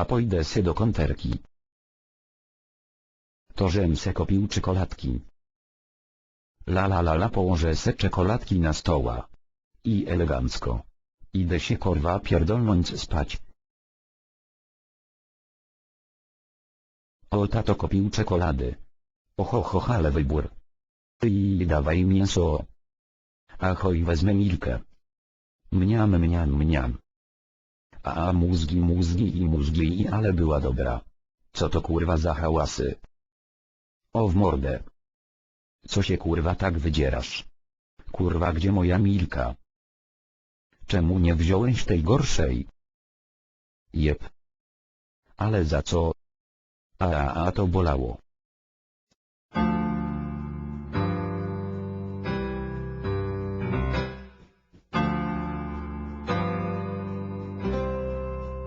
A pójdę sy do konterki. To żem se kopił czekoladki. La la la la położę se czekoladki na stoła. I elegancko. Idę się korwa pierdolnąć spać. O tato kopił czekolady. Oho ho ale wybór. I dawaj mięso. Ahoj wezmę milkę. Mniam mniam mniam. A mózgi mózgi i mózgi i ale była dobra. Co to kurwa za hałasy? O w mordę. Co się kurwa tak wydzierasz? Kurwa gdzie moja milka? Czemu nie wziąłeś tej gorszej? Jep. Ale za co? A, a, a to bolało.